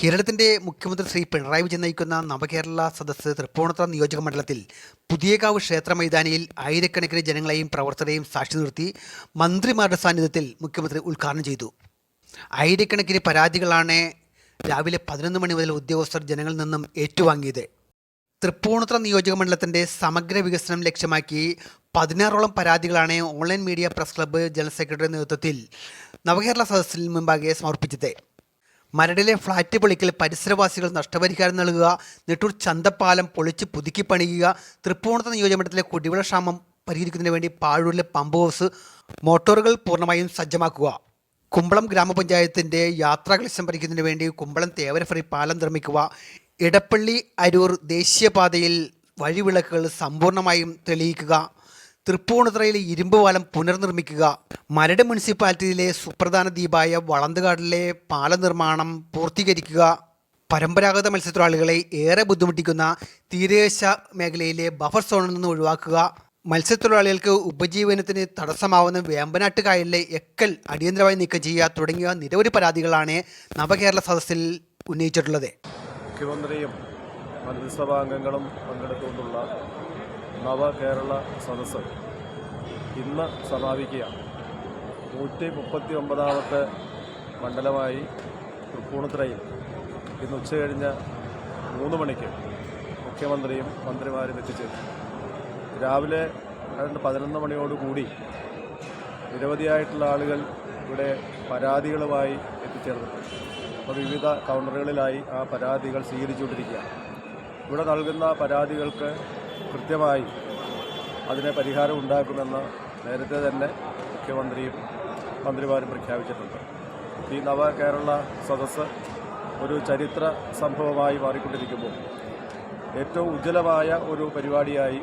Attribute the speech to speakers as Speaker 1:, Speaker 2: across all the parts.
Speaker 1: കേരളത്തിന്റെ മുഖ്യമന്ത്രി ശ്രീ പിണറായി വിജയൻ നയിക്കുന്ന നവകേരള സദസ്സ് തൃപ്പൂണിത്തുറ നിയോജക മണ്ഡലത്തിൽ പുതിയകാവ് ക്ഷേത്ര മൈതാനിയിൽ ആയിരക്കണക്കിന് ജനങ്ങളെയും പ്രവർത്തകരെയും സാക്ഷി നിർത്തി മന്ത്രിമാരുടെ സാന്നിധ്യത്തിൽ മുഖ്യമന്ത്രി ഉദ്ഘാടനം ചെയ്തു. ആയിരക്കണക്കിന് പരാതികളാണ് രാവിലെ പതിനൊന്ന് മണി മുതൽ ഉദ്യോഗസ്ഥർ ജനങ്ങളിൽ നിന്നും ഏറ്റുവാങ്ങിയത്. തൃപ്പൂണിത്തുറ നിയോജക മണ്ഡലത്തിന്റെ സമഗ്ര വികസനം ലക്ഷ്യമാക്കി പതിനാറോളം പരാതികളാണ് online media press club general secretary നേതൃത്വത്തിൽ നവകേരള സദസ്സിന് മുമ്പാകെ സമർപ്പിച്ചത്. മരടിലെ ഫ്ളാറ്റ് പൊളിക്കൽ പരിസരവാസികൾ നഷ്ടപരിഹാരം നൽകുക നെട്ടൂർ ചന്തപ്പാലം പൊളിച്ച് പുതുക്കി പണിയുക തൃപ്പൂണിത്തുറ നിയോജകമണ്ഡലത്തിലെ കുടിവെള്ള ക്ഷാമം പരിഹരിക്കുന്നതിന് വേണ്ടി പാഴൂരിലെ പമ്പ് ഹൗസ് മോട്ടോറുകൾ പൂർണമായും സജ്ജമാക്കുക. കുമ്പളം ഗ്രാമപഞ്ചായത്തിന്റെ യാത്രാക്ലേശം പരിഹരിക്കുന്നതിന് വേണ്ടി കുമ്പളം തേവരഫറി പാലം നിർമ്മിക്കുക. ഇടപ്പള്ളി അരൂർ ദേശീയപാതയിൽ വഴിവിളക്കുകൾ സമ്പൂർണമായും തെളിയിക്കുക. തൃപ്പൂണിത്തുറയിലെ ഇരുമ്പ് പാലം പുനർനിർമ്മിക്കുക. മരട് മുനിസിപ്പാലിറ്റിയിലെ സുപ്രധാന ദ്വീപായ വളന്തുകാടിലെ പാലം നിർമ്മാണം പൂർത്തീകരിക്കുക. പരമ്പരാഗത മത്സ്യത്തൊഴിലാളികളെ ഏറെ ബുദ്ധിമുട്ടിക്കുന്ന തീരദേശ മേഖലയിലെ ബഫർ സോണിൽ നിന്ന് ഒഴിവാക്കുക. മത്സ്യത്തൊഴിലാളികൾക്ക് ഉപജീവനത്തിന് തടസ്സമാവുന്ന വേമ്പനാട്ട് കായലിലെ എക്കൽ അടിയന്തരമായി നീക്കം ചെയ്യുക തുടങ്ങിയ നിരവധി പരാതികളാണ് നവകേരള സദസ്സിൽ ഉന്നയിച്ചിട്ടുള്ളത്.
Speaker 2: മുഖ്യമന്ത്രിയും മന്ത്രിസഭാംഗങ്ങളും പങ്കെടുത്തുകൊണ്ടുള്ള നവകേരള സദസ്സ് ഇന്ന് സമാപിക്കുകയാണ്. നൂറ്റി മുപ്പത്തി ഒമ്പതാമത്തെ മണ്ഡലമായി തൃപ്പൂണിത്തുറയിൽ ഇന്ന് ഉച്ചകഴിഞ്ഞ് മൂന്ന് മണിക്ക് മുഖ്യമന്ത്രിയും മന്ത്രിമാരും എത്തിച്ചേരും രാവിലെ ഏതാണ്ട് പതിനൊന്ന് മണിയോടുകൂടി നിരവധിയായിട്ടുള്ള ആളുകൾ ഇവിടെ പരാതികളുമായി എത്തിച്ചേർന്നിട്ടുണ്ട്. അപ്പോൾ വിവിധ കൗണ്ടറുകളിലായി ആ പരാതികൾ സ്വീകരിച്ചുകൊണ്ടിരിക്കുകയാണ്. ഇവിടെ നൽകുന്ന പരാതികൾക്ക് കൃത്യമായി അതിന് പരിഹാരം ഉണ്ടാക്കുമെന്ന് നേരത്തെ തന്നെ മുഖ്യമന്ത്രിയും മന്ത്രിമാരും പ്രഖ്യാപിച്ചിട്ടുണ്ട്. ഈ നവ കേരള സദസ്സ് ഒരു ചരിത്ര സംഭവമായി മാറിക്കൊണ്ടിരിക്കുമ്പോൾ ഏറ്റവും ഉജ്ജ്വലമായ ഒരു പരിപാടിയായി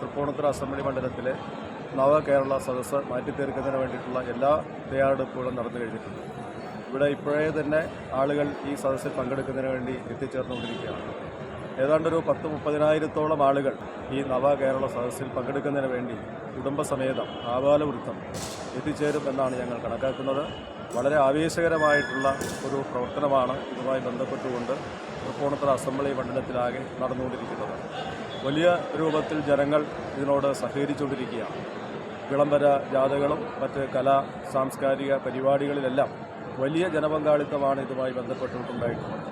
Speaker 2: തൃപ്പൂണിത്തുറ അസംബ്ലി മണ്ഡലത്തിലെ നവകേരള സദസ്സ് മാറ്റിത്തീർക്കുന്നതിന് വേണ്ടിയിട്ടുള്ള എല്ലാ തയ്യാറെടുപ്പുകളും നടന്നു കഴിഞ്ഞിട്ടുണ്ട്. ഇവിടെ ഇപ്പോഴേ തന്നെ ആളുകൾ ഈ സദസ്സിൽ പങ്കെടുക്കുന്നതിന് വേണ്ടി എത്തിച്ചേർന്നുകൊണ്ടിരിക്കുകയാണ്. ഏതാണ്ടൊരു പത്ത് മുപ്പതിനായിരത്തോളം ആളുകൾ ഈ നവകേരള സദസ്സിൽ പങ്കെടുക്കുന്നതിന് വേണ്ടി കുടുംബസമേതം ആബാലവൃത്തം എത്തിച്ചേരും എന്നാണ് ഞങ്ങൾ കണക്കാക്കുന്നത്. വളരെ ആവേശകരമായിട്ടുള്ള ഒരു പ്രവർത്തനമാണ് ഇതുമായി ബന്ധപ്പെട്ടുകൊണ്ട് തൃപ്പൂണിത്തുറ അസംബ്ലി മണ്ഡലത്തിലാകെ നടന്നുകൊണ്ടിരിക്കുന്നത്. വലിയ രൂപത്തിൽ ജനങ്ങൾ ഇതിനോട് സഹകരിച്ചുകൊണ്ടിരിക്കുകയാണ്. വിളംബര ജാഥകളും മറ്റ് കലാ സാംസ്കാരിക പരിപാടികളിലെല്ലാം വലിയ ജനപങ്കാളിത്തമാണ് ഇതുമായി ബന്ധപ്പെട്ടുണ്ടായിട്ടുള്ളത്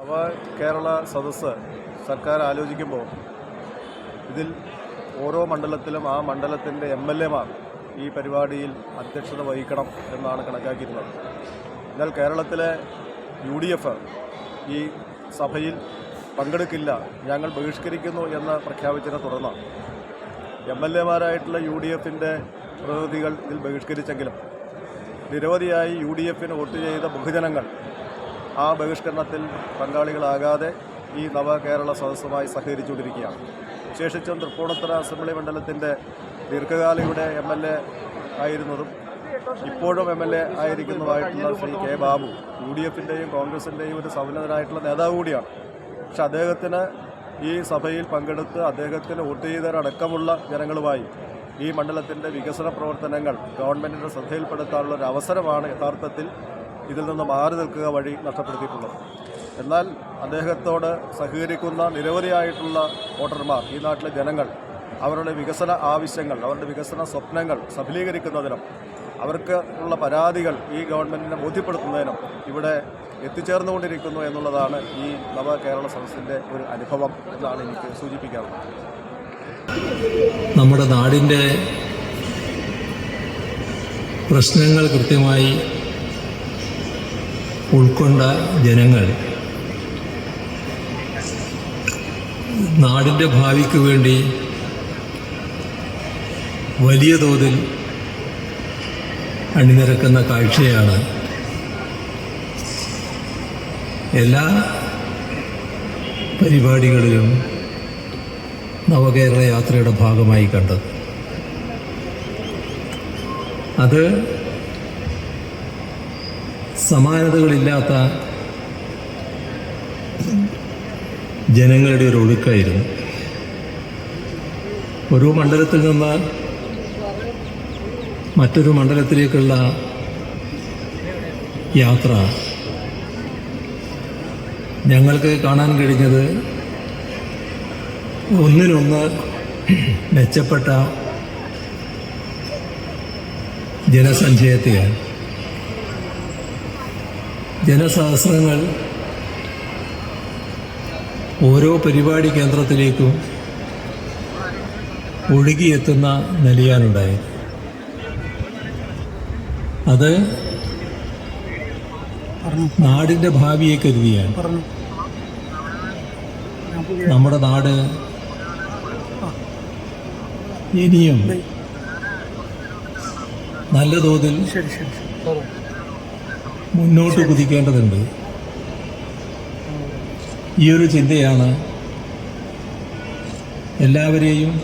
Speaker 2: നവ കേരള സദസ്സ് സർക്കാർ ആലോചിക്കുമ്പോൾ ഇതിൽ ഓരോ മണ്ഡലത്തിലും ആ മണ്ഡലത്തിന്റെ എം എൽ എമാർ ഈ പരിപാടിയിൽ അധ്യക്ഷത വഹിക്കണം എന്നാണ് കണക്കാക്കിയിരുന്നത്. എന്നാൽ കേരളത്തിലെ യു ഡി എഫ് ഈ സഭയിൽ പങ്കെടുക്കില്ല ഞങ്ങൾ ബഹിഷ്കരിക്കുന്നു എന്ന് പ്രഖ്യാപിച്ചതിനെ തുടർന്ന് എം എൽ എമാരായിട്ടുള്ള യു ഡി എഫിന്റെ പ്രതിനിധികൾ ഇതിൽ ബഹിഷ്കരിച്ചെങ്കിലും നിരവധിയായി യു ഡി എഫിന് വോട്ട് ചെയ്ത ബഹുജനങ്ങൾ ആ ബഹിഷ്കരണത്തിൽ പങ്കാളികളാകാതെ ഈ നവകേരള സദസ്സുമായി സഹകരിച്ചുകൊണ്ടിരിക്കുകയാണ്. വിശേഷിച്ചും തൃപ്പൂണിത്തുറ അസംബ്ലി മണ്ഡലത്തിന്റെ ദീർഘകാലയുടെ എം എൽ എ ആയിരുന്നതും ഇപ്പോഴും M L A ആയിരിക്കുന്നതായിട്ടുള്ള Shri K Babu U D എഫിന്റെയും കോൺഗ്രസിന്റെയും ഒരു സമുന്നതനായിട്ടുള്ള നേതാവ് കൂടിയാണ്. പക്ഷെ അദ്ദേഹത്തിന് ഈ സഭയിൽ പങ്കെടുത്ത് അദ്ദേഹത്തിന് വോട്ട് ചെയ്തവരടക്കമുള്ള ജനങ്ങളുമായി ഈ മണ്ഡലത്തിന്റെ വികസന പ്രവർത്തനങ്ങൾ ഗവൺമെന്റിന്റെ ശ്രദ്ധയിൽപ്പെടുത്താനുള്ള ഒരു അവസരമാണ് യഥാർത്ഥത്തിൽ ഇതിൽ നിന്ന് മാറി നിൽക്കുക വഴി നഷ്ടപ്പെടുത്തിയിട്ടുള്ളത്. എന്നാൽ അദ്ദേഹത്തോട് സഹകരിക്കുന്ന നിരവധിയായിട്ടുള്ള വോട്ടർമാർ ഈ നാട്ടിലെ ജനങ്ങൾ അവരുടെ വികസന ആവശ്യങ്ങൾ അവരുടെ വികസന സ്വപ്നങ്ങൾ സഫലീകരിക്കുന്നതിനും അവർക്ക് ഉള്ള പരാതികൾ ഈ ഗവൺമെന്റിനെ ബോധ്യപ്പെടുത്തുന്നതിനും ഇവിടെ എത്തിച്ചേർന്നുകൊണ്ടിരിക്കുന്നു എന്നുള്ളതാണ് ഈ നവ കേരള സദസ്സിന്റെ ഒരു അനുഭവം എന്നാണ് എനിക്ക് സൂചിപ്പിക്കാറുള്ളത്
Speaker 3: നമ്മുടെ നാടിന്റെ പ്രശ്നങ്ങൾ കൃത്യമായി ഉൾക്കൊണ്ട ജനങ്ങൾ നാടിന്റെ ഭാവിക്ക് വേണ്ടി വലിയ തോതിൽ അണിനിരക്കുന്ന കാഴ്ചയാണ് എല്ലാ പരിപാടികളിലും നവകേരള യാത്രയുടെ ഭാഗമായി കണ്ടത്. അത് സമാനതകളില്ലാത്ത ജനങ്ങളുടെ ഒരു ഒഴുക്കായിരുന്നു. ഒരു മണ്ഡലത്തിൽ നിന്ന് മറ്റൊരു മണ്ഡലത്തിലേക്കുള്ള യാത്ര ഞങ്ങൾക്ക് കാണാൻ കഴിഞ്ഞത് ഒന്നിനൊന്ന് മെച്ചപ്പെട്ട ജനസഞ്ചയത്തെയാണ്. ജനസഹസ്രങ്ങൾ ഓരോ പരിപാടി കേന്ദ്രത്തിലേക്കും ഒഴുകിയെത്തുന്ന നിലയാണുണ്ടായത്. അത് നാടിന്റെ ഭാവിയെ കരുതിയാണ്. നമ്മുടെ നാട് ഇനിയും നല്ല തോതിൽ മുന്നോട്ട് കുതിക്കേണ്ടതുണ്ട്. ഈ ഒരു ചിന്തയാണ് എല്ലാവരെയും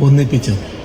Speaker 3: ഒന്നിപ്പിച്ചത്.